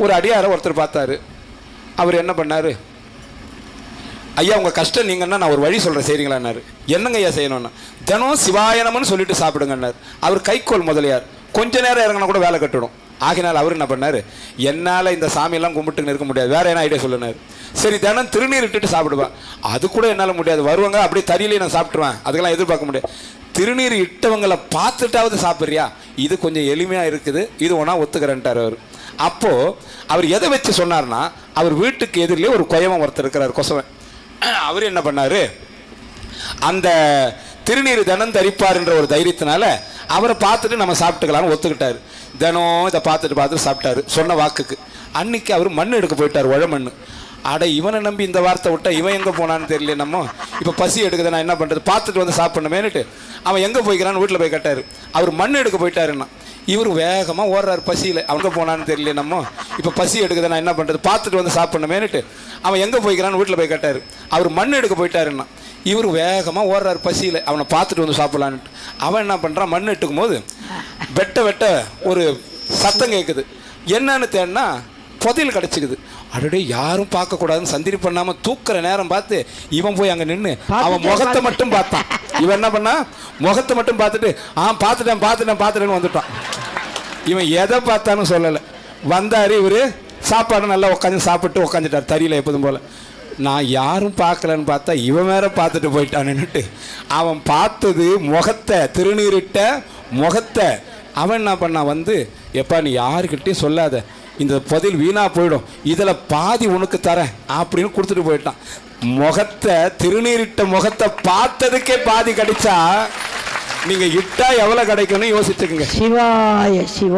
ஒரு அடியாரை ஒருத்தர் பார்த்தாரு. அவர் என்ன பண்ணார்? ஐயா உங்கள் கஷ்டம் நீங்கன்னா நான் ஒரு வழி சொல்கிறேன் செய்றீங்களான்னாரு. என்னங்க ஐயா செய்யணும்னா? தினம் சிவாயனம்னு சொல்லிட்டு சாப்பிடுங்கன்னார். அவர் கைக்கோல் முதலியார். கொஞ்ச நேரம் இறங்கினா கூட வேலை கட்டணும். ஆகினால் அவர் என்ன பண்ணார்? என்னால் இந்த சாமியெல்லாம் கும்பிட்டுன்னு இருக்க முடியாது. வேறு என்ன ஐடியா சொல்லுனார்? சரி தினம் திருநீர் இட்டுட்டு சாப்பிடுவேன் அது கூட என்னால் முடியாது. வருவாங்க அப்படியே தறியிலே நான் சாப்பிட்ருவேன் அதுக்கெல்லாம் எதிர்பார்க்க முடியாது. திருநீர் இட்டவங்களை பார்த்துட்டாவது சாப்பிட்றியா? இது கொஞ்சம் எளிமையாக இருக்குது. இது ஒன்றா ஒத்துக்கிறேன்ட்டார் அவர். அப்போது அவர் எதை வச்சு சொன்னார்னா அவர் வீட்டுக்கு எதிரிலே ஒரு கொயவன் ஒருத்தர் இருக்கிறார் கொசவன். அவர் என்ன பண்ணார்? அந்த திருநீர் தினம் தரிப்பார் என்ற ஒரு தைரியத்தினால அவரை பார்த்துட்டு நம்ம சாப்பிட்டுக்கலாம்னு ஒத்துக்கிட்டாரு. தினம் இதை பார்த்துட்டு பார்த்துட்டு சாப்பிட்டாரு. சொன்ன வாக்குக்கு. அன்னைக்கு அவர் மண் எடுக்க போயிட்டார் உழ மண் அட இவனை நம்பி இந்த வார்த்தை விட்டா இவன் எங்கே போனான்னு தெரியல நம்ம. இப்போ பசி எடுக்குது நான் என்ன பண்ணுறது பார்த்துட்டு வந்து சாப்பிடணுமேனுட்டு அவன் எங்கே போய்க்கிறான்னு வீட்டில் போய் கேட்டார். அவர் மண் எடுக்க போயிட்டாருன்னா. இவர் வேகமாக ஓடுறாரு பசியில். அவங்க போனான்னு தெரியல நம்ம. இப்போ பசி எடுக்குது நான் என்ன பண்ணுறது பார்த்துட்டு வந்து சாப்பிடணுமேனுட்டு அவன் எங்கே போய்க்கிறான்னு வீட்டில் போய் கேட்டார். அவர் மண் எடுக்க போயிட்டாருன்னா. இவர் வேகமாக ஓடுறாரு பசியில். அவனை பார்த்துட்டு வந்து சாப்பிடலான்ட்டு அவன் என்ன பண்ணுறான் மண் எடுக்கும் போது வெட்ட வெட்ட ஒரு சத்தம் கேட்குது என்னன்னு தேடினா புதையல் கிடச்சிக்குது. அடடே யாரும் பார்க்கக்கூடாதுன்னு சந்திரி பண்ணாமல் தூக்குற நேரம் பார்த்து இவன் போய் அங்கே நின்று அவன் முகத்தை மட்டும் பார்த்தான். இவன் என்ன பண்ணா? முகத்தை மட்டும் பார்த்துட்டு ஆ பார்த்துட்டேன் பார்த்துட்டேன் பார்த்துட்டேன்னு வந்துட்டான். இவன் எதை பார்த்தாலும் சொல்லலை. வந்தார் இவர். சாப்பாடு நல்லா உட்காந்து சாப்பிட்டு உட்காந்துட்டார் தறியில் எப்போதும் போல். நான் யாரும் பார்க்கலன்னு பார்த்தா இவன் வேற பார்த்துட்டு போயிட்டானுன்னுட்டு. அவன் பார்த்தது முகத்தை திருநீரிட்ட முகத்தை. அவன் என்ன பண்ணான் வந்து எப்பா நீ யாருக்கிட்டையும் சொல்லாத. இந்த பதில் வீணா போயிடும். இதில் பாதி உனக்கு தரேன் அப்படின்னு கொடுத்துட்டு போயிட்டான். முகத்தை திருநீரிட்ட முகத்தை பார்த்ததுக்கே பாதி கிடைச்சா நீங்கள் இட்டா எவ்வளோ கிடைக்கும்னு யோசிச்சுக்கோங்க. சிவாய சிவா.